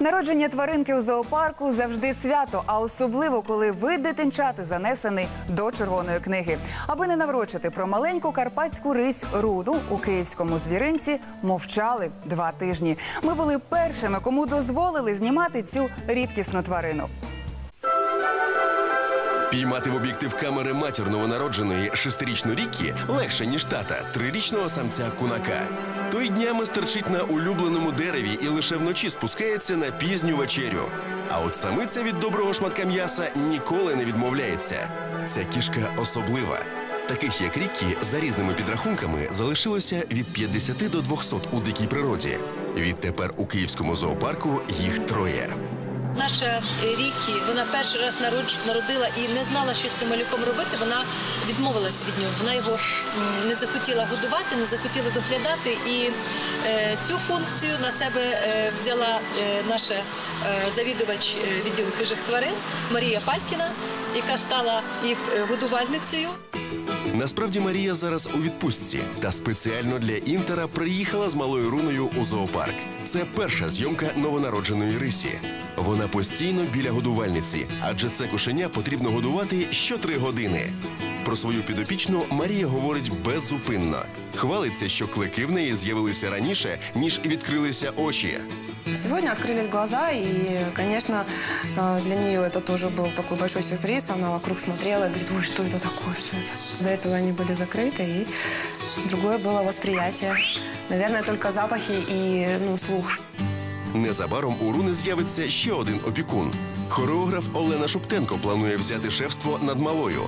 Народження тваринки у зоопарку завжди свято, а особливо коли вид дитинчати занесений до червоної книги. Аби не наврочити про маленьку карпатську рись руду у київському звіринці, мовчали два тижні. Ми були першими, кому дозволили знімати цю рідкісну тварину. Піймати в об'єктив камери матір новонародженої шестирічну Рікі легше, ніж тата трирічного самця кунака. Той днями стерчить на улюбленому дереві і лише вночі спускається на пізню вечерю. А от самиця від доброго шматка м'яса ніколи не відмовляється. Ця кішка особлива. Таких як Рікі за різними підрахунками залишилося від 50 до 200 у дикій природі. Відтепер у київському зоопарку їх троє. Наша е, Рікі, вона перший раз народила і не знала, що з цим малюком робити. Вона відмовилася від нього. Вона його не захотіла годувати, не захотіла доглядати. І е, цю функцію на себе е, взяла наша завідувач відділу хижих тварин Марія Палькіна, яка стала і годувальницею. Насправді Марія зараз у відпустці та спеціально для інтера приїхала з малою руною у зоопарк. Це перша зйомка новонародженої рисі. Вона постійно біля годувальниці, адже це кошеня потрібно годувати щотри години. Про свою підопічну Марія говорить беззупинно. Хвалиться, що клики в неї з'явилися раніше, ніж відкрилися очі. Сегодня открылись глаза, и, конечно, э, для нее это тоже был такой большой сюрприз. Она вокруг смотрела и говорит, ой, что это такое, что это? До этого они были закрыты, и другое было восприятие. Наверное, только запахи и ну, слух. Незабаром у Руни з'явиться ще один опікун. Хореограф Олена Шуптенко планує взяти шефство над малою.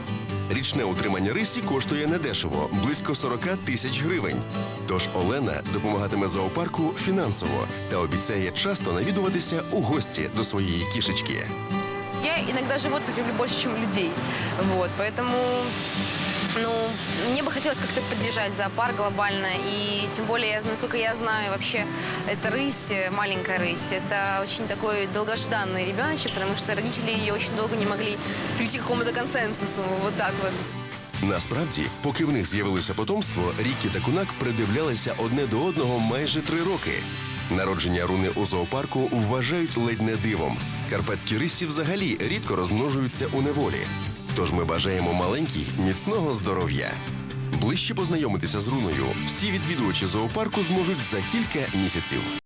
Річне утримання рисі коштує недешево близько 40 тисяч гривень. Тож Олена допомагатиме зоопарку фінансово та обіцяє часто навідуватися у гості до своєї кішечки. Я иногда животных люблю больше, чем людей. Вот, поэтому, ну, мне бы хотелось как-то поддержать зоопарк глобально. И тем более, я- насколько я знаю, вообще, это рысь, э, маленькая рысь. Это очень такой долгожданный ребеночек, потому что родители ее очень долго не могли прийти к какому-то консенсусу. Вот так вот. Насправді, поки в них з'явилося потомство, Рікі та Кунак придивлялися одне до одного майже три роки. Народження руни у зоопарку вважають ледь не дивом. Карпатські рисі взагалі рідко розмножуються у неволі. Тож ми бажаємо маленьких міцного здоров'я. Ближче познайомитися з руною всі відвідувачі зоопарку зможуть за кілька місяців.